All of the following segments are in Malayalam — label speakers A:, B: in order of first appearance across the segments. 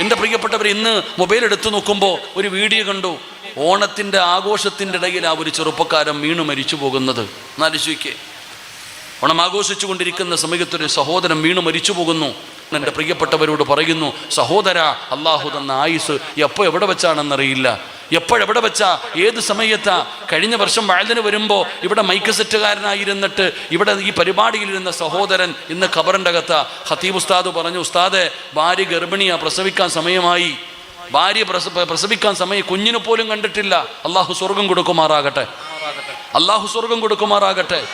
A: എന്റെ പ്രിയപ്പെട്ടവർ ഇന്ന് മൊബൈൽ എടുത്തു നോക്കുമ്പോൾ ഒരു വീഡിയോ കണ്ടു. ഓണത്തിന്റെ ആഘോഷത്തിന്റെ ഇടയിൽ ആ ഒരു ചെറുപ്പക്കാരൻ വീണു മരിച്ചു പോകുന്നത്. എന്നാലോചിക്കേ ഓണം ആഘോഷിച്ചു കൊണ്ടിരിക്കുന്ന സമയത്തൊരു സഹോദരൻ വീണു മരിച്ചു പോകുന്നു. എന്റെ പ്രിയപ്പെട്ടവരോട് പറയുന്നു സഹോദര അള്ളാഹു തന്ന ആയുസ് എപ്പോൾ എവിടെ വെച്ചാണെന്നറിയില്ല. എപ്പോഴെവിടെ വെച്ചാ ഏത് സമയത്താ? കഴിഞ്ഞ വർഷം വയലിന് വരുമ്പോൾ ഇവിടെ മൈക്ക് സെറ്റുകാരനായിരുന്നിട്ട് ഇവിടെ ഈ പരിപാടിയിലിരുന്ന സഹോദരൻ ഇന്ന് ഖബറിന്റെ അകത്ത ഹത്തീബ് ഉസ്താദ് പറഞ്ഞു ഉസ്താദെ ഭാര്യ ഗർഭിണിയാ പ്രസവിക്കാൻ സമയമായി. ഭാര്യ പ്രസ പ്രസവിക്കാൻ സമയം കുഞ്ഞിന് പോലും കണ്ടിട്ടില്ല. അള്ളാഹു സ്വർഗം കൊടുക്കുമാറാകട്ടെ. അള്ളാഹു സ്വർഗം കൊടുക്കുമാറാകട്ടെ.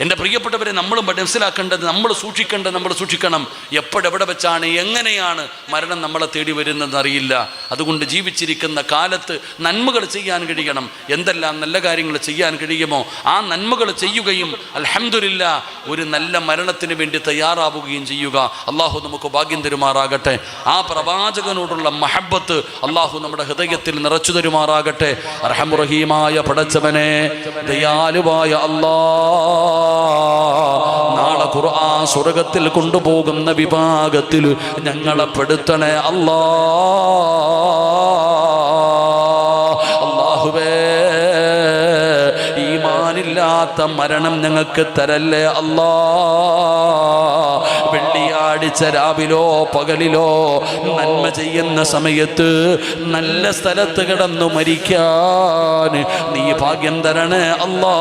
A: എന്റെ പ്രിയപ്പെട്ടവരെ നമ്മൾ മനസ്സിലാക്കേണ്ടത് നമ്മൾ സൂക്ഷിക്കേണ്ടത് നമ്മൾ സൂക്ഷിക്കണം. എപ്പോഴെവിടെ വെച്ചാണ് എങ്ങനെയാണ് മരണം നമ്മളെ തേടി വരുന്നതെന്ന് അറിയില്ല. അതുകൊണ്ട് ജീവിച്ചിരിക്കുന്ന കാലത്ത് നന്മകൾ ചെയ്യാൻ കഴിയണം. എന്തെല്ലാം നല്ല കാര്യങ്ങൾ ചെയ്യാൻ കഴിയുമോ ആ നന്മകൾ ചെയ്യുകയും അലഹമില്ല ഒരു നല്ല മരണത്തിന് വേണ്ടി തയ്യാറാവുകയും ചെയ്യുക. അള്ളാഹു നമുക്ക് ഭാഗ്യം തരുമാറാകട്ടെ. ആ പ്രവാചകനോടുള്ള മഹബത്ത് അള്ളാഹു നമ്മുടെ ഹൃദയത്തിൽ നിറച്ചു തരുമാറാകട്ടെ. അർഹമുറഹീമായ പടച്ചവനെ ദയാലുവായ അല്ലാ നാളെ ഖുർആൻ സ്വർഗത്തിൽ കൊണ്ടുപോകുന്ന വിഭാഗത്തിൽ ഞങ്ങളെ പെടുത്തണേ അല്ലാ. അള്ളാഹുവേ ഈമാനില്ലാത്ത മരണം ഞങ്ങൾക്ക് തരല്ലേ അല്ലാ. വെള്ളിയാഴ്ച രാവിലോ പകലിലോ നന്മ ചെയ്യുന്ന സമയത്ത് നല്ല സ്ഥലത്ത് കിടന്നു മരിക്കാൻ നീ ഭാഗ്യം തരണേ അല്ലാ.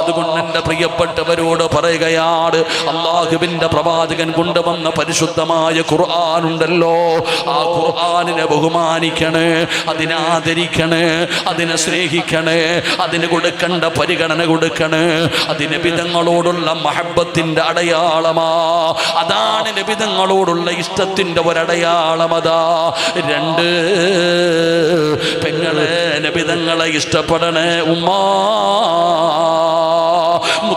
A: അതുകൊണ്ട് എന്റെ പ്രിയപ്പെട്ടവരോട് പറയുകയാണ് അള്ളാഹുവിന്റെ പ്രവാചകൻ കൊണ്ടുവന്ന പരിശുദ്ധമായ ഖുർആാനുണ്ടല്ലോ. ആ ഖുർആാനിനെ ബഹുമാനിക്കണേ അതിനെ ആദരിക്കണേ അതിനെ സ്നേഹിക്കണേ അതിന് കൊടുക്കേണ്ട പരിഗണന കൊടുക്കണേ. അതിന് വിധങ്ങളോടുള്ള മഹബത്തിന്റെ അടയാളമാ. അതാണ് നബിതങ്ങളോടുള്ള ഇഷ്ടത്തിന്റെ ഒരടയാളമതാ രണ്ട് പെങ്ങളെ നബിതങ്ങളെ ഇഷ്ടപ്പെടണേ ഉമ്മാ.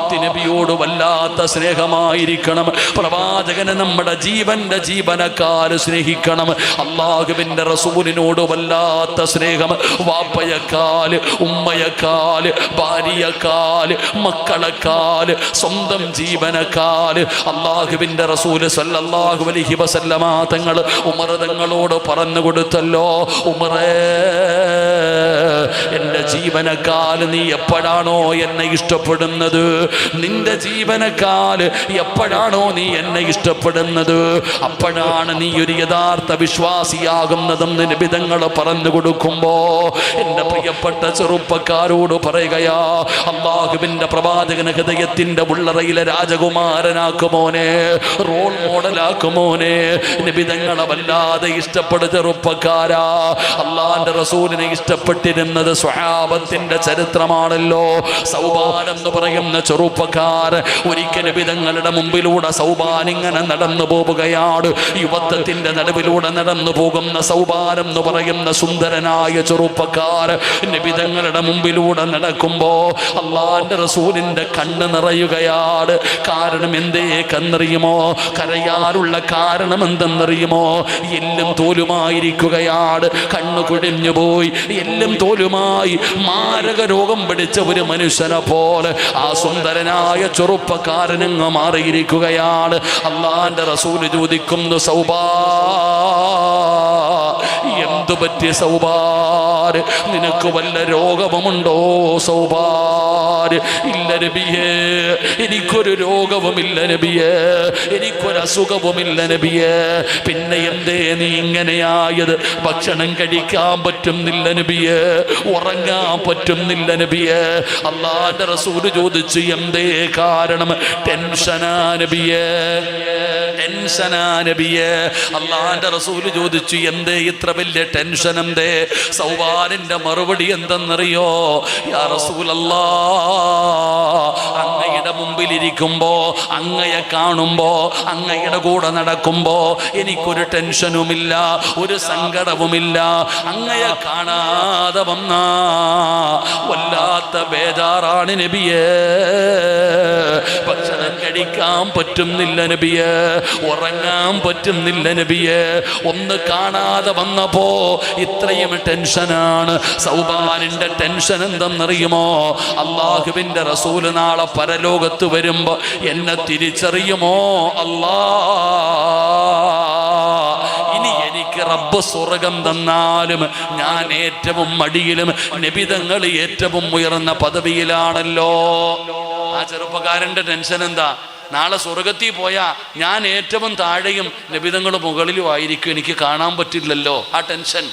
A: മുത്തിനബിയോട് വല്ലാത്ത സ്നേഹമായിരിക്കണം. പ്രവാചകനെ നമ്മുടെ ജീവന്റെ ജീവനക്കാര് സ്നേഹിക്കണം. അള്ളാഹുവിന്റെ റസൂലിനോട് വല്ലാത്ത സ്നേഹം. വാപ്പയക്കാൽ ഉമ്മയക്കാൽ ഭാര്യക്കാൽ മക്കളക്കാൽ സ്വന്തം ജീവനക്കാൽ. അള്ളാഹുവിന്റെ റസൂൽ സല്ലല്ലാഹു അലൈഹി വസല്ലമ തങ്ങൾ ഉമർ തങ്ങളോട് പറഞ്ഞു കൊടുത്തല്ലോ ഉമറേ എന്റെ ജീവനക്കാൽ നീ എപ്പോഴാണോ എന്നെ ഇഷ്ടപ്പെടുന്നത്? നിന്റെ ജീവനക്കാൽ എപ്പോഴാണോ നീ എന്നെ ഇഷ്ടപ്പെടുന്നത്? അപ്പോഴാണ് നീ ഒരു യഥാർത്ഥ വിശ്വാസിയാകുന്നതെന്ന് നിബിധങ്ങൾ പറഞ്ഞു കൊടുക്കുമ്പോ എന്റെ പ്രിയപ്പെട്ട ചെറുപ്പക്കാരോട് പറയുകയാ അള്ളാഹുവിന്റെ പ്രവാചകന ഹൃദയത്തിന്റെ ഉള്ളറയിലെ രാജകുമാരനാക്കുമോനെ റോൾ മോഡലാക്കുമോനെ നിബിധങ്ങളെ വല്ലാതെ ഇഷ്ടപ്പെടു ചെറുപ്പക്കാരാ. അള്ളാന്റെ റസൂലിനെ ഇഷ്ടപ്പെട്ടിരുന്നത് സ്വഹാബത്തിന്റെ ചരിത്രമാണല്ലോ. സൗബാൻ എന്ന് പറയുന്ന ചെറുപ്പക്കാരൻ ഒരിക്കൽ വിധങ്ങളുടെ മുമ്പിലൂടെ സൗബാൻ ഇങ്ങനെ നടന്നു പോവുകയാണ്. യുവത്വത്തിന്റെ നടുവിലൂടെ നടന്നു പോകുന്ന സൗബാനം എന്ന് പറയുന്ന സുന്ദരനായ ചെറുപ്പക്കാർ നിബിധങ്ങളുടെ മുമ്പിലൂടെ നടക്കുമ്പോ അള്ളാന്റെ റസൂലിന്റെ കണ്ണ് നിറയുകയാണ്. കാരണം എന്തേ കന്നറിയുമോ കരയാറുള്ള കാരണം എന്തെന്നറിയുമോ? എല്ലും തോലുമായിരിക്കുകയാണ്. കണ്ണു കുഴിഞ്ഞു പോയി. എല്ലും തോലുമായി മാരക രോഗം പിടിച്ച ഒരു മനുഷ്യനെ പോലെ ആ സുന്ദരനായ ചെറുപ്പക്കാരനങ്ങ് മാറിയിരിക്കുകയാണ്. അള്ളാന്റെ റസൂൽ ചോദിക്കുന്നു സൗബാ എന്തു പറ്റിയ സൗബാർ നിനക്ക് വല്ല രോഗവുമുണ്ടോ സൗബാര് ഇല്ല നബിയേ. എനിക്കൊരു രോഗവുമില്ല നബിയേ. എനിക്കൊരു അസുഖവുമില്ല നബിയേ. പിന്നെ എന്തേ നീ ഇങ്ങനെയായത്? ഭക്ഷണം കഴിക്കാൻ പറ്റുന്നില്ല നബിയേ. ഉറങ്ങാൻ പറ്റുന്നില്ല നബിയേ. അള്ളാന്റെ റസൂൽ ചോദിച്ചു എന്തേ കാരണം? ടെൻഷനാ നബിയേ. ടെൻഷനാ നബിയേ. അള്ളാന്റെ റസൂൽ ചോദിച്ചു എന്തേ ഇത്ര വലിയ ടെൻഷൻ എന്തേ സൗവാനിന്റെ മറുപടി എന്തെന്നറിയോ? യാ റസൂലല്ലാ. 안 അങ്ങയുടെ മുമ്പിലിരിക്കുമ്പോ അങ്ങയെ കാണുമ്പോ അങ്ങയുടെ കൂടെ നടക്കുമ്പോ എനിക്കൊരു ടെൻഷനുമില്ല ഒരു സങ്കടവുമില്ല. അങ്ങയെ കാണാതെ വന്ന വല്ലാത്ത ബേജാറാണ് നബിയേ. ഭക്ഷണം കഴിക്കാൻ പറ്റുന്നില്ല നബിയേ. ഉറങ്ങാൻ പറ്റുന്നില്ല നബിയേ. ഒന്ന് കാണാതെ വന്നപ്പോ ഇത്രയും ടെൻഷനാണ്. സൗബാനിന്റെ ടെൻഷൻ എന്തെന്നറിയുമോ? അള്ളാഹുവിന്റെ റസൂൽ നാളെ പരലോകത്ത് വരുമ്പോ എന്നെ തിരിച്ചറിയുമോ? അല്ലാ. ഇനി എനിക്ക് റബ്ബ് സ്വർഗം തന്നാലും ഞാൻ ഏറ്റവും മടിയിലും നിബിതങ്ങൾ ഏറ്റവും ഉയർന്ന പദവിയിലാണല്ലോ. ആ ചെറുപ്പക്കാരന്റെ ടെൻഷൻ എന്താ? നാളെ സ്വർഗത്തിൽ പോയാ ഞാൻ ഏറ്റവും താഴെയും നബിതങ്ങൾ മുകളിലും ആയിരിക്കും. എനിക്ക് കാണാൻ പറ്റില്ലല്ലോ. ആ ടെൻഷൻ.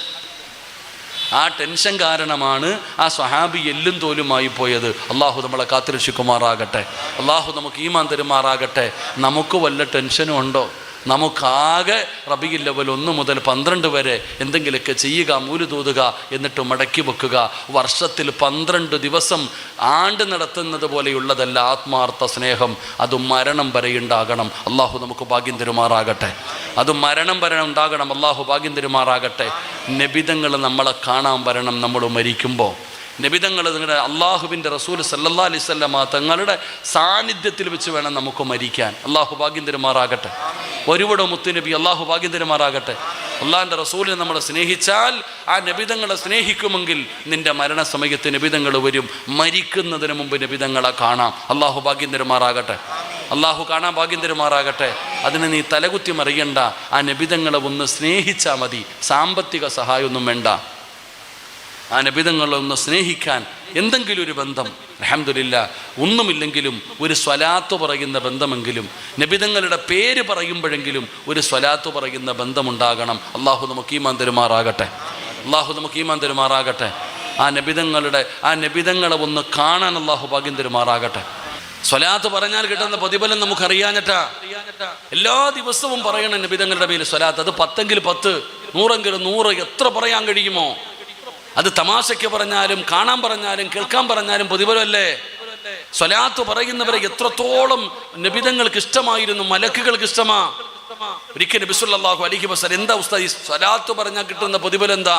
A: ആ ടെൻഷൻ കാരണമാണ് ആ സ്വഹാബി എല്ലും തോലുമായി പോയത്. അള്ളാഹു നമ്മളെ കാത്തിരക്ഷിക്കുമാറാകട്ടെ. അള്ളാഹു നമുക്ക് ഈമാൻ തരുമാറാകട്ടെ. നമുക്ക് വല്ല ടെൻഷനും ഉണ്ടോ? നമുക്കാകെ റബിയിൽ ലെവൽ ഒന്ന് മുതൽ പന്ത്രണ്ട് വരെ എന്തെങ്കിലുമൊക്കെ ചെയ്യുക മൂൽ തൂതുക എന്നിട്ട് മടക്കി വെക്കുക. വർഷത്തിൽ പന്ത്രണ്ട് ദിവസം ആണ്ട് നടത്തുന്നത് പോലെയുള്ളതല്ല ആത്മാർത്ഥ സ്നേഹം. അത് മരണം വരെ ഉണ്ടാകണം. അള്ളാഹു നമുക്ക് ഭാഗ്യം തരുമാറാകട്ടെ. അത് മരണം വരെ ഉണ്ടാകണം. അള്ളാഹു ഭാഗ്യം തരുമാറാകട്ടെ. നിബിതങ്ങൾ നമ്മളെ കാണാൻ വരണം. നമ്മൾ മരിക്കുമ്പോൾ നബിതങ്ങൾ നിങ്ങളുടെ അള്ളാഹുവിന്റെ റസൂൽ സല്ലാ അലൈവല്ലമ തങ്ങളുടെ സാന്നിധ്യത്തിൽ വെച്ച് വേണം നമുക്ക് മരിക്കാൻ. അള്ളാഹു ഭാഗ്യം തരുമാറാകട്ടെ ഒരുവിടെ മുത്തുനബി അള്ളാഹു ഭാഗ്യം അള്ളാഹിന്റെ റസൂലിനെ നമ്മൾ സ്നേഹിച്ചാൽ ആ നബിതങ്ങളെ സ്നേഹിക്കുമെങ്കിൽ നിന്റെ മരണസമയത്ത് നബിതങ്ങൾ വരും. മരിക്കുന്നതിന് മുമ്പ് നബിതങ്ങളെ കാണാം. അള്ളാഹു ഭാഗ്യം അള്ളാഹു കാണാൻ ഭാഗ്യം അതിന് നീ തലകുത്തി മറിയണ്ട. ആ നബിതങ്ങളെ ഒന്ന് സ്നേഹിച്ചാൽ മതി. സാമ്പത്തിക സഹായമൊന്നും വേണ്ട. ആ നബിതങ്ങളെ ഒന്ന് സ്നേഹിക്കാൻ എന്തെങ്കിലും ഒരു ബന്ധം. അലഹമില്ല ഒന്നുമില്ലെങ്കിലും ഒരു സ്വലാത്ത് പറയുന്ന ബന്ധമെങ്കിലും നബിതങ്ങളുടെ പേര് പറയുമ്പോഴെങ്കിലും ഒരു സ്വലാത്ത് പറയുന്ന ബന്ധമുണ്ടാകണം. അള്ളാഹു നമുക്ക് ഈമാൻ തരുമാറാകട്ടെ. അള്ളാഹു നമുക്ക് ഈമാൻ തരുമാറാകട്ടെ. ആ നബിതങ്ങളുടെ ആ നബിതങ്ങളെ ഒന്ന് കാണാൻ അള്ളാഹു ഭാഗ്യം തരുമാറാകട്ടെ. സ്വലാത്ത് പറഞ്ഞാൽ കിട്ടുന്ന പ്രതിഫലം നമുക്കറിയാഞ്ഞിട്ടാ. എല്ലാ ദിവസവും പറയണം നബിതങ്ങളുടെ പേര് സ്വലാത്ത്. അത് പത്തെങ്കിൽ പത്ത് നൂറെങ്കിലും നൂറ് എത്ര പറയാൻ കഴിയുമോ? അത് തമാശയ്ക്ക് പറഞ്ഞാലും കാണാൻ പറഞ്ഞാലും കേൾക്കാൻ പറഞ്ഞാലും പ്രതിഫലമല്ലേ? സ്വലാത്ത് പറയുന്നവരെ എത്രത്തോളം നബിതങ്ങൾക്ക് ഇഷ്ടമായിരുന്നു മലക്കുകൾക്ക് ഇഷ്ടമാ? ഒരിക്കൽ നബിസുല്ലാഹു അലിഹി വസ്ലാം എന്താ ഉസ്താദ് ഈ സ്വലാത്ത് പറഞ്ഞാൽ കിട്ടുന്ന പ്രതിഫലം എന്താ?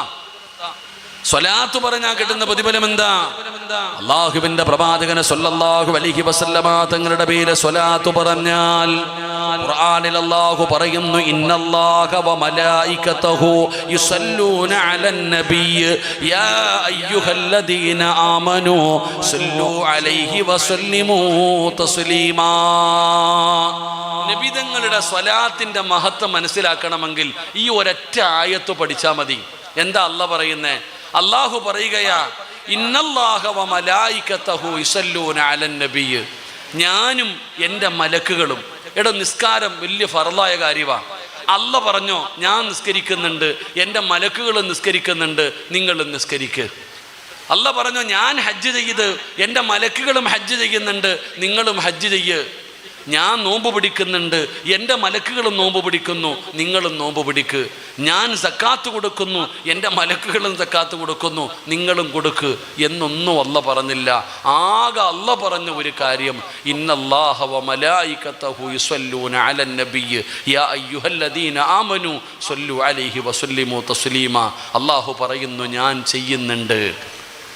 A: സ്വലാത്ത് പറഞ്ഞാൽ കിട്ടുന്ന പ്രതിഫലം എന്താ? അള്ളാഹുവിന്റെ പ്രവാചകനെ സ്വല്ലല്ലാഹു അലൈഹി വസല്ലമ തങ്ങളുടെ പേര് സ്വലാത്ത് പറഞ്ഞാൽ ഖുർആനിൽ അല്ലാഹു പറയുന്നു ഇന്നല്ലാഹ വ മലായികതഹു യുസല്ലൂന അലൻ നബിയ യാ അയ്യുഹല്ലദീന ആമനു സല്ലു അലൈഹി വസല്ലിമു തസ്ലീമാ. നബിതങ്ങളുടെ സ്വലാത്തിന്റെ മഹത്വം മനസ്സിലാക്കണമെങ്കിൽ ഈ ഒരൊറ്റ ആയത്ത് പഠിച്ചാൽ മതി. എന്താ അല്ല പറയുന്നേ? അള്ളാഹു പറയുകയാ ഇന്നല്ലാഹ വ മലായികതഹു യുസല്ലൂന അലൻ നബിയ്യ് ഞാനും എന്റെ മലക്കുകളും. എടോ നിസ്കാരം വലിയ ഫറലായ കാര്യമാണ് അല്ല പറഞ്ഞോ ഞാൻ നിസ്കരിക്കുന്നുണ്ട് എന്റെ മലക്കുകൾ നിസ്കരിക്കുന്നുണ്ട് നിങ്ങൾ നിസ്കരിക്ക്. അല്ല പറഞ്ഞോ ഞാൻ ഹജ്ജ് ചെയ്ത് എന്റെ മലക്കുകളും ഹജ്ജ് ചെയ്യുന്നുണ്ട് നിങ്ങളും ഹജ്ജ് ചെയ്യ്. ഞാൻ നോമ്പ് പിടിക്കുന്നുണ്ട് എന്റെ മലക്കുകളും നോമ്പ് പിടിക്കുന്നു നിങ്ങളും നോമ്പ് പിടിക്ക്. ഞാൻ സക്കാത്ത് കൊടുക്കുന്നു എന്റെ മലക്കുകളും സക്കാത്ത് കൊടുക്കുന്നു നിങ്ങളും കൊടുക്ക് എന്നൊന്നും അല്ല പറഞ്ഞില്ല. ആകെ അല്ല പറഞ്ഞ ഒരു കാര്യം അള്ളാഹു പറയുന്നു ഞാൻ ചെയ്യുന്നുണ്ട്.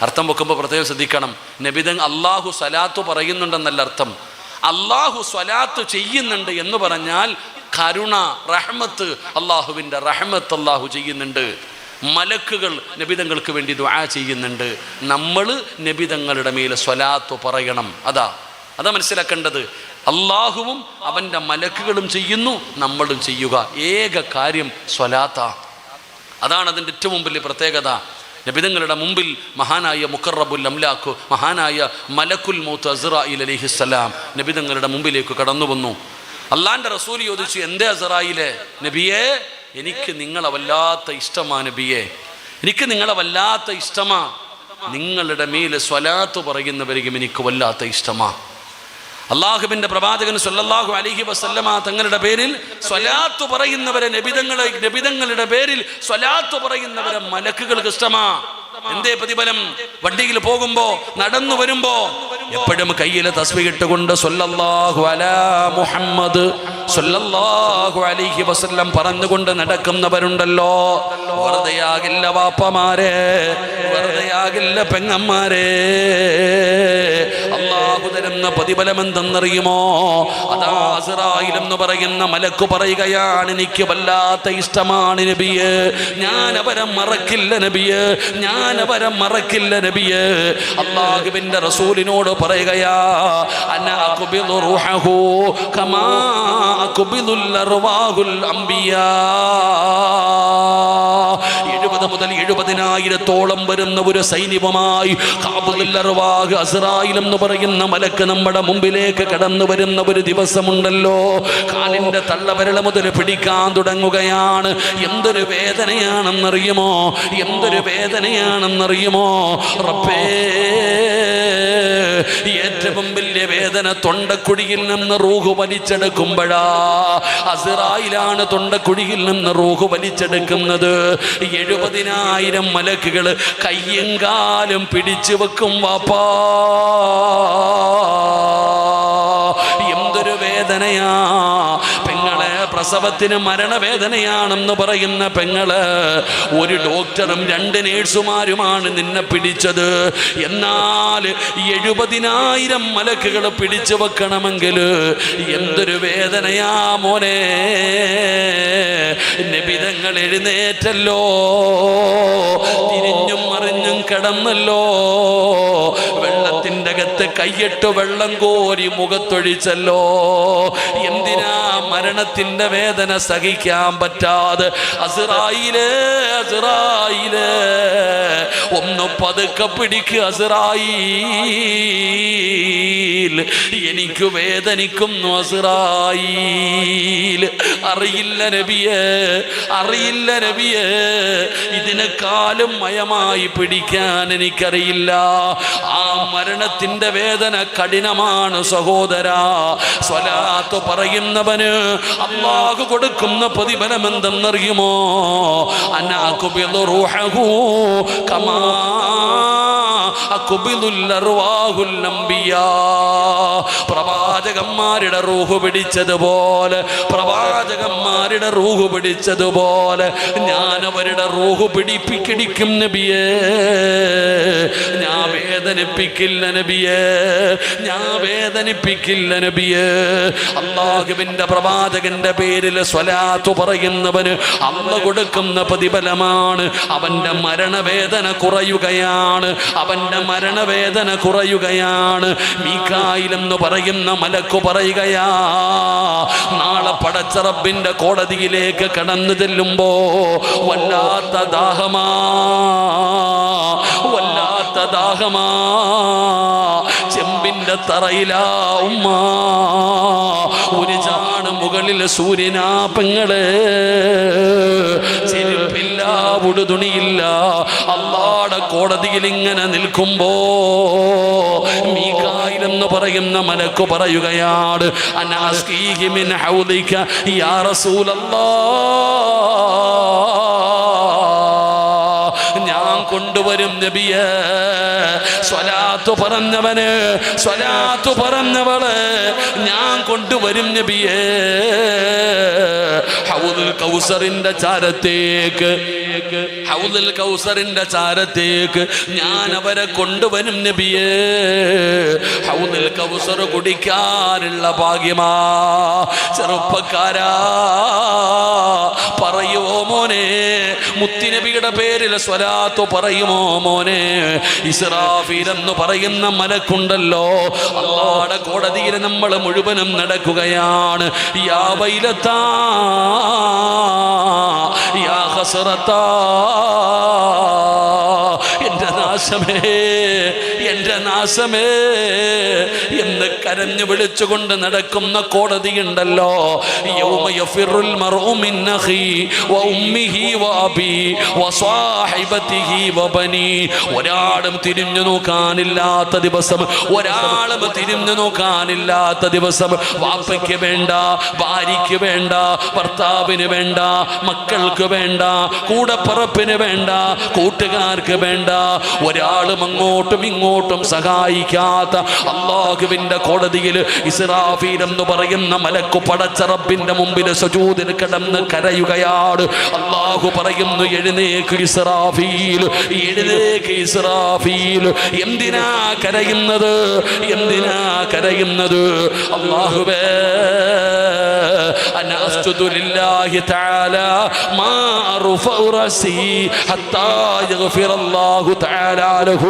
A: അർത്ഥം വെക്കുമ്പോൾ പ്രത്യേകം ശ്രദ്ധിക്കണം. നബിതൻ അള്ളാഹു സലാത്തു പറയുന്നുണ്ടെന്നല്ല അർത്ഥം. അള്ളാഹു സ്വലാത്ത് ചെയ്യുന്നുണ്ട് എന്ന് പറഞ്ഞാൽ കരുണ റഹ്മത്ത് അള്ളാഹുവിന്റെ റഹ്മത്ത് അള്ളാഹു ചെയ്യുന്നുണ്ട്. മലക്കുകൾ നബിതങ്ങൾക്ക് വേണ്ടി ദുആ ചെയ്യുന്നുണ്ട്. നമ്മൾ നബിതങ്ങളുടെ മേൽ സ്വലാത്ത് പറയണം. അതാ അതാ മനസ്സിലാക്കേണ്ടത്. അള്ളാഹുവും അവന്റെ മലക്കുകളും ചെയ്യുന്നു നമ്മളും ചെയ്യുക. ഏക കാര്യം സ്വലാത്ത. അതാണ് അതിന്റെ ഏറ്റവും വലിയ പ്രത്യേകത. നബിതങ്ങളുടെ മുമ്പിൽ മഹാനായ മുക്കറബുൽ അംലാഖു മഹാനായ മലക്കുൽ മൂത്ത് അസറായിൽ അലിഹിസ്സലാം നബിതങ്ങളുടെ മുമ്പിലേക്ക് കടന്നു വന്നു. അള്ളാന്റെ റസൂൽ ചോദിച്ചു എന്തേ അസറായിലെ? നബിയെ എനിക്ക് നിങ്ങളെ വല്ലാത്ത ഇഷ്ടമാ നബിയെ. എനിക്ക് നിങ്ങളെ വല്ലാത്ത ഇഷ്ടമാ. നിങ്ങളുടെ മേലെ സ്വലാത്ത് പറയുന്നവരെയും എനിക്ക് വല്ലാത്ത ഇഷ്ടമാ. അള്ളാഹുബിന്റെ പ്രവാചകൻ സല്ലല്ലാഹു അലിഹി വസല്ലമ തങ്ങളുടെ പേരിൽ സ്വലാത്ത് പറയുന്നവരെ നബിതങ്ങളെ നബിതങ്ങളുടെ പേരിൽ സ്വലാത്ത് പറയുന്നവരെ മലക്കുകൾക്ക് ഇഷ്ടമാ. എന്തേ പ്രതിഫലം? വണ്ടിയിൽ പോകുമ്പോ നടന്നു വരുമ്പോ എപ്പോഴും കയ്യിൽ തസ്ബിയിട്ടുകൊണ്ട് സല്ലല്ലാഹു അലാ മുഹമ്മദ് അലൈഹി വസല്ലം പറഞ്ഞുകൊണ്ട് നടക്കുന്നവരുണ്ടല്ലോ. വെറുതെയാകില്ല വാപ്പമാരെ വെറുതെയാകില്ല പെങ്ങന്മാരെ. അള്ളാഹു തരുന്ന പ്രതിഫലം എന്തെന്നറിയുമോ അതാ എന്ന് പറയുന്ന മലക്കു പറയുകയാണ് എനിക്ക് വല്ലാത്ത ഇഷ്ടമാണ് നബിയെ. ഞാൻ അവരെ മറക്കില്ല നബിയെ ഞാൻ അവരെ മറക്കില്ല നബിയെ. അള്ളാഹുവിന്റെ റസൂലിനോട് കമാ അർവാഹുൽ അംബിയാ. എഴുപതിനായിരത്തോളം വരുന്ന ഒരു സൈനികമായി അസറായിൽ എന്ന് പറയുന്ന മലക്ക് നമ്മുടെ മുമ്പിലേക്ക് കടന്നു വരുന്ന ഒരു ദിവസമുണ്ടല്ലോ. കാലിന്റെ തള്ളവരള മുതൽ പിടിക്കാൻ തുടങ്ങുകയാണ്. എന്തൊരു വേദനയാണെന്നറിയുമോ? എന്തൊരു വേദനയാണെന്നറിയുമോ? റബ്ബേ ഏറ്റവും വലിയ വേദന തൊണ്ടക്കുഴിയിൽ നിന്ന് റൂഹ് വലിച്ചെടുക്കുമ്പോഴാ. അസിറായിലാണ് തൊണ്ടക്കുഴിയിൽ നിന്ന് റൂഹ് വലിച്ചെടുക്കുന്നത്. എഴുപതിനായിരം മലക്കുകൾ കയ്യും കാലും പിടിച്ചു വെക്കും വാപ്പാ. എന്തൊരു വേദനയാ. പ്രസവത്തിന് മരണവേദനയാണെന്ന് പറയുന്ന പെങ്ങൾ ഒരു ഡോക്ടറും രണ്ട് നേഴ്സുമാരുമാണ് നിന്നെ പിടിച്ചത്. എന്നാൽ എഴുപതിനായിരം മലക്കുകൾ പിടിച്ചു വെക്കണമെങ്കിൽ എന്തൊരു വേദനയാ മോനെ. നിബിതങ്ങൾ എഴുന്നേറ്റല്ലോ. തിരിഞ്ഞും മറിഞ്ഞും കിടന്നല്ലോ. അകത്ത് കയ്യിട്ട് വെള്ളം കോരി മുഖത്തൊഴിച്ചല്ലോ. എന്തിനാ മരണത്തിന്റെ വേദന സഹിക്കാൻ പറ്റാതെ? അസിറായിൽ അസിറായിൽ. ഒന്ന് പതുക്കെ പിടിക്കുക അസുറായി എനിക്ക് വേദനിക്കുന്നു അസുറായി അറിയില്ല നബിയെ അറിയില്ല നബിയെ. ഇതിനെക്കാളും മയമായി പിടിക്കാൻ എനിക്കറിയില്ല. ആ മരണത്തിന്റെ വേദന കഠിനമാണ് സഹോദര. സ്വലാത്ത് പറയുന്നവന് അള്ളാഹു കൊടുക്കുന്ന പ്രതിഫലം എന്തെന്നറിയുമോ അനാക്കുബിളു റൂഹഹു കമാ അംബിയാ. പ്രവാചകന്മാരുടെ റൂഹ് പിടിച്ചതുപോലെ പ്രവാചകന്മാരുടെ റൂഹ് പിടിച്ചതുപോലെ ഞാൻ അവരുടെ റൂഹ് പിടിപ്പിക്കടിക്കും നബിയേ. ഞാൻ വേദനിപ്പിക്കില്ല നബിയേ. ഞാൻ വേദനിപ്പിക്കില്ല നബിയേ. അള്ളാഹുവിന്റെ പ്രവാചകന്റെ പേരിൽ സ്വലാത്തു പറയുന്നവന് അള്ള കൊടുക്കുന്ന പ്രതിഫലമാണ്. അവന്റെ മരണവേദന കുറയുകയാണ്. അവന്റെ മരണവേദന കുറയുകയാണ്. മീക്കായിൽ എന്ന് പറയുന്ന മലക്കു പറയുകയാ നാളെ പടച്ചറബിന്റെ കോടതിയിലേക്ക് കടന്നു ചെല്ലുമ്പോ വല്ലാത്ത ദാഹമാ വല്ലാത്ത ദാഹമാ. ചെമ്പിന്റെ തറയിലാ ഉമ്മ. ഒരു ചാണ് മുകളിൽ സൂര്യനാ പെങ്ങൾ ചെരുപ്പില്ല ഉടുതുണിയില്ല. അള്ളാടെ കോടതിയിൽ ഇങ്ങനെ നിൽക്കുമ്പോ എന്ന് പറയുന്ന മലക്ക് പറയുകയാണ് അനാസ്കീഹിമിൻ ഹൗദിക്ക ഹൗദിക യാ റസൂലല്ലാഹ് ഞാൻ കൊണ്ടുവരും നബിയെ. സ്വലാത്തു പറഞ്ഞവന് സ്വലാത്തു പറഞ്ഞവൾ ഞാൻ കൊണ്ടുവരും നബിയെ. ഹൗദുൽ കൗസറിന്റെ ചാരത്തേക്ക് ഹൗദുൽ കൗസറിന്റെ ചാരത്തേക്ക് ഞാൻ അവരെ കൊണ്ടുവരും നബിയെ. ഹൗദുൽ കൗസർ കുടിക്കാനുള്ള ഭാഗ്യമാ. ചെറുപ്പക്കാരാ പറയോ മോനെ മുത്തിനബിയുടെ പേരിൽ സ്വലാത്ത് പറയുമോ മോനെ? ഇസ്രാഫീൽ എന്ന് പറയുന്ന മലക്കുണ്ടല്ലോ. അള്ളാടെ കോടതിയിൽ നമ്മൾ മുഴുവനും നടക്കുകയാണ്. യാ വൈലത്താ യാ ഹസറത്താ എന്റെ നാശമേ. എന്റെ നാശമേ എന്ന് കരഞ്ഞു വിളിച്ചുകൊണ്ട് നടക്കുന്ന കോടതിയുണ്ടല്ലോ. ഒരാളും തിരിഞ്ഞു നോക്കാനില്ലാത്ത ദിവസം ഒരാളും തിരിഞ്ഞു നോക്കാനില്ലാത്ത ദിവസം വാപ്പയ്ക്ക് വേണ്ട ഭാര്യയ്ക്ക് വേണ്ട ഭർത്താവിന് വേണ്ട മക്കൾക്ക് വേണ്ട കൂടപ്പറപ്പിന് വേണ്ട കൂട്ടുകാർക്ക് വേണ്ട ഒരാളും അങ്ങോട്ടും ഇങ്ങോട്ടും സഹായിക്കാത്ത അള്ളാഹുവിന്റെ കോടതിയിൽ ഇസ്രാഫീൽ എന്ന് പറയുന്ന മലക്കു പടച്ച റബ്ബിന്റെ മുമ്പിൽ സജൂദിൽ കിടന്ന് കരയുകയാണ്. അള്ളാഹു പറയുന്നു എഴുന്നേക്ക് ഇസ്രാഫീൽ എഴുന്നേക്ക് ഇസ്രാഫീൽ. എന്തിനാ കരയുന്നത്? എന്തിനാ കരയുന്നത്? അള്ളാഹുവേ أنا أسجد لله تعالى ما أرفع رأسي حتى يغفر الله تعالى له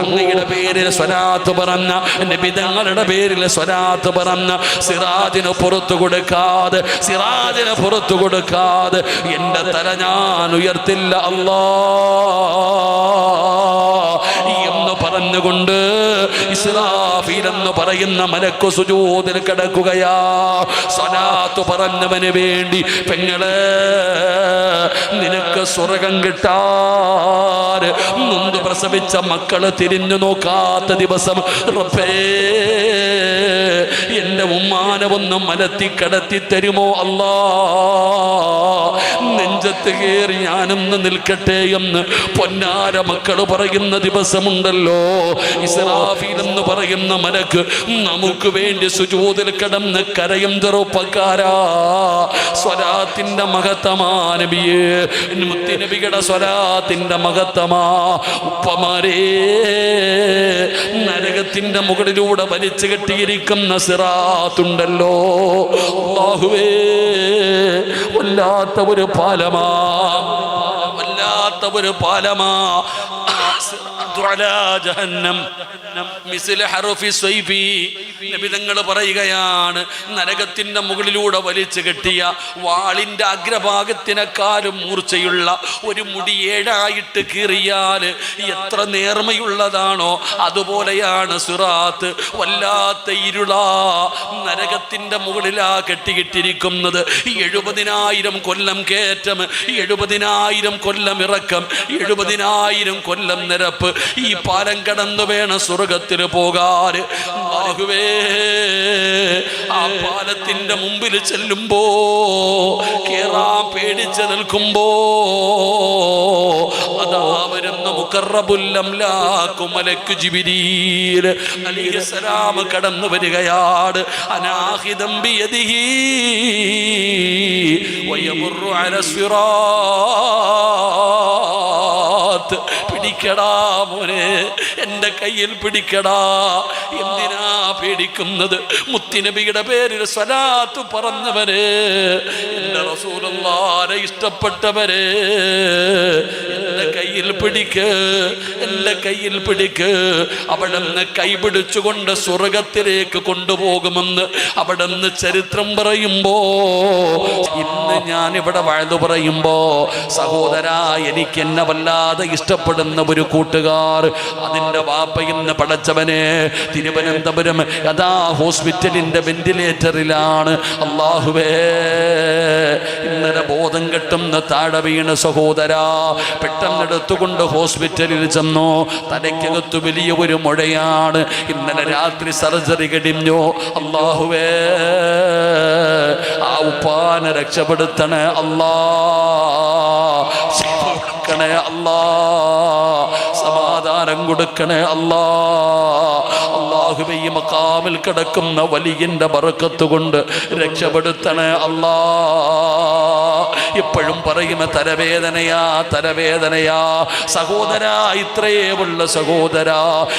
A: അങ്ങയുടെ പേരിൽ സ്വലാത്ത് പറഞ്ഞ നിബിതങ്ങളുടെ പേരിൽ സ്വലാത്ത് പറഞ്ഞ സിറാജിന് പുറത്തു കൊടുക്കാതെ സിറാജിന് പുറത്തു കൊടുക്കാതെ എൻ്റെ തല ഞാൻ ഉയർത്തില്ല അല്ലാ എന്ന് പറഞ്ഞുകൊണ്ട് ഇസ്രാഫീൽ എന്ന് പറയുന്ന മലക്കു സുജൂതിൽ കിടക്കുകയാ. സനാത്തു പറഞ്ഞവന് വേണ്ടി പെങ്ങൾ നിനക്ക് സ്വർഗം കിട്ടാറ് നൊന്ത് പ്രസവിച്ച മക്കൾ തിരിഞ്ഞു നോക്കാത്ത ദിവസം റബ്ബേ എന്റെ ഉമ്മാനെ ഒന്ന് മലത്തി കടത്തി തരുമോ അല്ലാ? നെഞ്ചത്ത് കയറി ഞാനൊന്ന് നിൽക്കട്ടെ എന്ന് പൊന്നാര മക്കൾ പറയുന്ന ദിവസമുണ്ടല്ലോ. ഇസ്രാഫീൽ എന്ന് പറയുന്ന മലക്ക് നമുക്ക് വേണ്ടി സുജൂതിൽ കിടന്ന് കരയും ചെറുപ്പക്കാരാ. സ്വരാത്തിന്റെ മഹത്തമാ നബിയേ. മുത്തിനബിയുടെ സ്വരാത്തിന്റെ മഹത്തമാ ഉപ്പമാരേ നരകത്തിന്റെ മുകളിലൂടെ വലിച്ചു കെട്ടിയിരിക്കുന്ന സിറാത്തുണ്ടല്ലോ. ബാഹുവേ വല്ലാത്ത ഒരു പാലമാ. വല്ലാത്ത ഒരു പാലമാ. സിറാത്തു അലാ ജഹന്നം. മിസ്ല ഹർഫി സ്വൈഫി നബി തങ്ങൾ പറയുകയാണ് നരകത്തിന്റെ മുകളിലൂടെ വലിച്ചു കെട്ടിയ വാളിന്റെ അഗ്രഭാഗത്തിനെക്കാളും മൂർച്ചയുള്ള ഒരു മുടി ഏഴായിട്ട് കീറിയാൽ എത്ര നേർമയുള്ളതാണോ അതുപോലെയാണ് സുറാത്ത്. വല്ലാത്ത ഇരുളാ നരകത്തിന്റെ മുകളിലാ കെട്ടിയിട്ടിരിക്കുന്നത്. എഴുപതിനായിരം കൊല്ലം കയറ്റം എഴുപതിനായിരം കൊല്ലം ഇറക്കം എഴുപതിനായിരം കൊല്ലം നിരപ്പ്. ഈ പാലം കടന്നു വേണം സ്വർഗത്തിൽ പോകാൻ അല്ലാഹുവേ ആ പാലത്തിന്റെ മുമ്പിൽ ചെല്ലുമ്പോ കേറാൻ പേടിച്ച് നിൽക്കുമ്പോ അതാ വരുന്ന മുക്കറബുല്ലംലാക്കുമലക്ക് ജിബിരീൽ അലിഹസലാം കടന്നു വരികയാണ് അനാഹിതം ബിയദിഹി വയമുറു അല സിറാത്ത് പിടിക്കടാ മോനെ. എന്റെ കയ്യിൽ പിടിക്കടാ. എന്തിനാ പേടിക്കുന്നത്? മുത്തിനബിയുടെ പേരിൽ സ്വലാത്ത് പറഞ്ഞവര്. എന്റെ റസൂലല്ലാരെ ഇഷ്ടപ്പെട്ടവര്. എന്റെ കയ്യിൽ പിടിക്ക്. എന്റെ കയ്യിൽ പിടിക്ക്. അവിടെ നിന്ന് കൈപിടിച്ചുകൊണ്ട് സ്വർഗത്തിലേക്ക് കൊണ്ടുപോകുമെന്ന് അവിടെ നിന്ന് ചരിത്രം പറയുമ്പോ ഇന്ന് ഞാൻ ഇവിടെ വഴുതു പറയുമ്പോ സഹോദരാ എനിക്ക് എന്നെ വല്ലാതെ ഇഷ്ടപ്പെടുന്ന ഒരു കൂട്ടുകാർ. അതിന്റെ വാപ്പ ഇന്ന് പടച്ചവനെ തിരുവനന്തപുരം അതാ ഹോസ്പിറ്റലിന്റെ വെന്റിലേറ്ററിലാണ്. അള്ളാഹുവേ ഇന്നലെ ബോധം കെട്ടുന്ന താഴെ വീണ സഹോദര പെട്ടെന്ന് എടുത്തുകൊണ്ട് ഹോസ്പിറ്റലിൽ ചെന്നു. തലയ്ക്കകത്ത് വലിയ ഒരു മുഴയാണ്. ഇന്നലെ രാത്രി സർജറി കഴിഞ്ഞു? അള്ളാഹുവേ ആ ഉപ്പാനെ രക്ഷപ്പെടുത്തണേ ശിഫ കൊടുക്കണേ അല്ലാ. സമാധാനം കൊടുക്കണേ അല്ലാ. അള്ളാഹുബൈ മക്കാമിൽ കിടക്കുന്ന വലിയന്റെ ബറക്കത്ത് കൊണ്ട് രക്ഷപ്പെടുത്തണേ അല്ലാ. എപ്പോഴും പറയുന്ന തരവേദനയാ തരവേദനയാ. സഹോദര ഇത്രയേ ഉള്ള സഹോദര.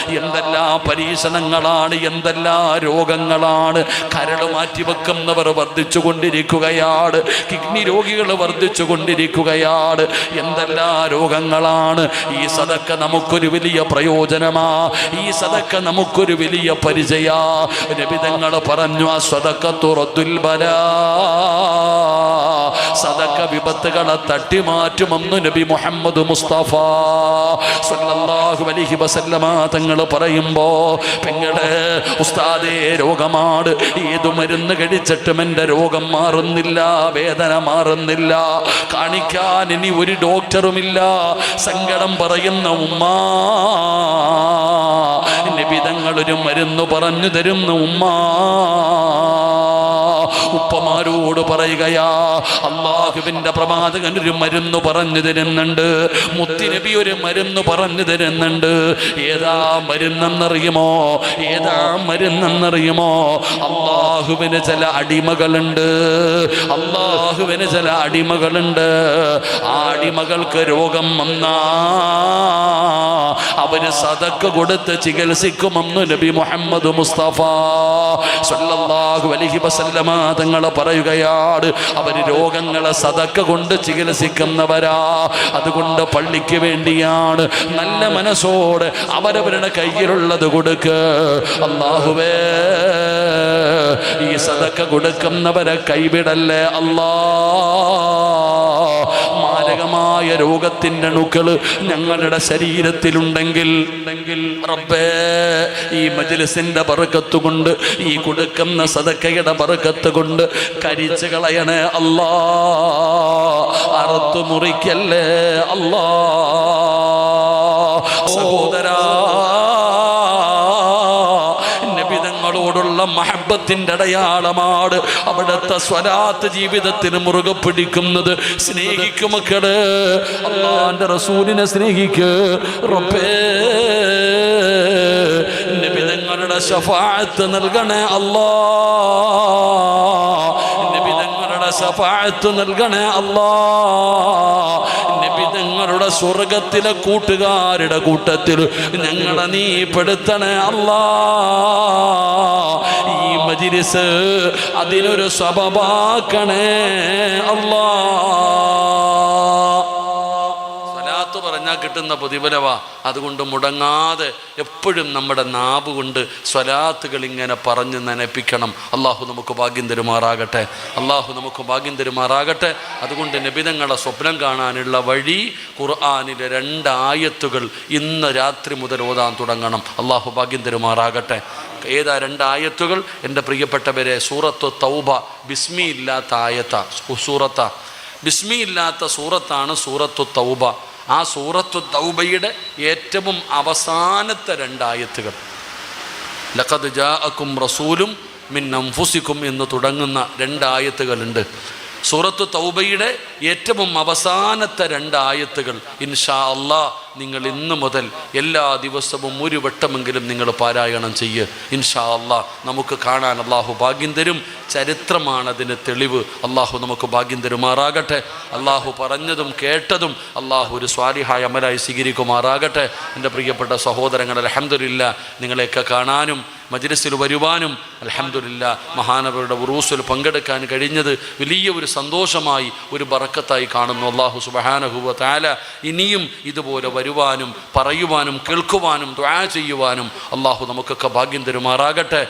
A: എന്തെല്ലാം പരീക്ഷണങ്ങളാണ് എന്തെല്ലാം രോഗങ്ങളാണ്. കരട് മാറ്റി വെക്കുന്നവർ വർദ്ധിച്ചു കൊണ്ടിരിക്കുകയാണ് കിഡ്നി രോഗികൾ വർദ്ധിച്ചു കൊണ്ടിരിക്കുകയാണ് എന്തെല്ലാം രോഗങ്ങളാണ്. ഈ സദക്ക നമുക്കൊരു വലിയ പ്രയോജനമാ. ഈ സദക്ക നമുക്കൊരു വലിയ പരിചയ. രവിതങ്ങൾ പറഞ്ഞു ആ സതക്ക തുറത്തുൽ സദക്ക വിപത്തുകളെ തട്ടിമാറ്റുമെന്ന് നബി മുഹമ്മദ് മുസ്തഫ സല്ലല്ലാഹു അലൈഹി വസല്ലമ തങ്ങൾ പറയുമ്പോ പെങ്ങളെ ഉസ്താദേ രോഗമാണ് ഏത് മരുന്ന് കഴിച്ചിട്ടും എന്റെ രോഗം മാറുന്നില്ല വേദന മാറുന്നില്ല. കാണിക്കാൻ ഇനി ഒരു ഡോക്ടറുമില്ല. സങ്കടം പറയുന്ന ഉമ്മ നബി ഒരു മരുന്ന് പറഞ്ഞു തരുന്ന ഉമ്മ. ഉപ്പമാരോട് പറയുകയാ? അള്ളാഹുവിന്റെ പ്രവാചകൻ ഒരു മരുന്ന് പറഞ്ഞു തരുന്നുണ്ട്. മുത്തിനബി ഒരു മരുന്ന് പറഞ്ഞു തരുന്നുണ്ട്. ഏതാ മരുന്നെന്നറിയുമോ? ഏതാ മരുന്നെന്നറിയുമോ? അള്ളാഹുവിന് ചില അടിമകളുണ്ട്. അള്ളാഹുവിന് ചില അടിമകളുണ്ട്. ആ അടിമകൾക്ക് രോഗം വന്നാ അവന് സതക്ക് കൊടുത്ത് ചികിത്സിക്കുമെന്ന് നബി മുഹമ്മദ് മുസ്തഫ സല്ലല്ലാഹു അലൈഹി വസല്ലമ തങ്ങൾ പറയുകയാണ് അവർ രോഗങ്ങളെ സതക്ക കൊണ്ട് ചികിത്സിക്കുന്നവരാ. അതുകൊണ്ട് പള്ളിക്ക് വേണ്ടിയാണ് നല്ല മനസ്സോടെ അവരവരുടെ കയ്യിലുള്ളത് കൊടുക്ക്. അള്ളാഹുവേ ഈ സതക്ക കൊടുക്കുന്നവരെ കൈവിടല്ലേ അല്ലാ. മാരകമായ രോഗത്തിന്റെ അണുക്കൾ ഞങ്ങളുടെ ശരീരത്തിലുണ്ടെങ്കിൽ റബ്ബേ ഈ മജ്ലിസിന്റെ പറക്കത്ത് കൊണ്ട് ഈ കൊടുക്കുന്ന സദക്കയുടെ പറക്കത്ത് കൊണ്ട് കരിച്ചു കളയണേ അല്ലാ. അറുത്തു മുറിക്കല്ലേ അല്ലാ. നബിതങ്ങളോടുള്ള മഹബത്തിന്റെ അടയാളമാണ് അവിടുത്തെ സ്വലാത്ത് ജീവിതത്തിന് മുറുകെ പിടിക്കുന്നത്. സ്നേഹിക്കും മക്കൾ അള്ളാന്റെ റസൂലിനെ സ്നേഹിക്ക്. റബ്ബേ ശഫാഅത്ത് നൽകണേ അല്ലാ. നബിതങ്ങളുടെ ശഫാത്ത് നൽകണേ അല്ലാ. നബിതങ്ങളുടെ സ്വർഗത്തിലെ കൂട്ടുകാരുടെ കൂട്ടത്തിൽ ഞങ്ങളെ നീ പെടുത്തണേ അല്ലാ. ഈ മജിരിസ് അതിനൊരു സബബാക്കണേ അല്ലാ. പറഞ്ഞാൽ കിട്ടുന്ന പ്രതിഫലവാ. അതുകൊണ്ട് മുടങ്ങാതെ എപ്പോഴും നമ്മുടെ നാവ് കൊണ്ട് സ്വലാത്തുകൾ ഇങ്ങനെ പറഞ്ഞ് നനപ്പിക്കണം. അള്ളാഹു നമുക്ക് ഭാഗ്യം തരുമാറാകട്ടെ. അള്ളാഹു നമുക്ക് ഭാഗ്യം തരുമാറാകട്ടെ. അതുകൊണ്ട് നബിതങ്ങളെ സ്വപ്നം കാണാനുള്ള വഴി ഖുർആാനിലെ രണ്ടായത്തുകൾ ഇന്ന് രാത്രി മുതൽ ഓതാൻ തുടങ്ങണം. അള്ളാഹു ഭാഗ്യം തരുമാറാകട്ടെ. ഏതാ രണ്ടായത്തുകൾ? എന്റെ പ്രിയപ്പെട്ടവരെ സൂറത്ത് തൗബ ബിസ്മി ഇല്ലാത്ത ആയത്ത സൂറത്ത. ബിസ്മി ഇല്ലാത്ത സൂറത്താണ് സൂറത്തു തൗബ. ആ സൂറത്തു തൗബയുടെ ഏറ്റവും അവസാനത്തെ രണ്ടായത്തുകൾ. ലഖദ് ജാഅക്കും റസൂലും മിൻ അംഫുസിക്കും എന്ന് തുടങ്ങുന്ന രണ്ടായത്തുകളുണ്ട്. സൂറത്തു തൗബയുടെ ഏറ്റവും അവസാനത്തെ രണ്ട് ആയത്തുകൾ ഇൻഷാ അള്ളാ നിങ്ങൾ ഇന്നു മുതൽ എല്ലാ ദിവസവും ഒരു വട്ടമെങ്കിലും നിങ്ങൾ പാരായണം ചെയ്യ്. ഇൻഷാ അള്ളാ നമുക്ക് കാണാൻ അള്ളാഹു ഭാഗ്യം തരും. ചരിത്രമാണ് അതിന് തെളിവ്. അള്ളാഹു നമുക്ക് ഭാഗ്യം തരുമാറാകട്ടെ. അള്ളാഹു പറഞ്ഞതും കേട്ടതും അള്ളാഹു ഒരു സ്വാലിഹായ അമലായി സ്വീകരിക്കുമാറാകട്ടെ. എന്റെ പ്രിയപ്പെട്ട സഹോദരങ്ങൾ അലഹമില്ല നിങ്ങളെയൊക്കെ കാണാനും മജ്ലിസിൽ വരുവാനും അലഹമില്ല മഹാനവരുടെ ഉറൂസിൽ പങ്കെടുക്കാൻ കഴിഞ്ഞത് വലിയ ഒരു സന്തോഷമായി ഒരു ബറക്കത്തായി കാണുന്നു. അള്ളാഹു സുബഹാനഹുവ താല ഇനിയും ഇതുപോലെ വരുവാനും പറയുവാനും കേൾക്കുവാനും ദ്വാ ചെയ്യുവാനും അള്ളാഹു നമുക്കൊക്കെ ഭാഗ്യം തരുമാറാകട്ടെ.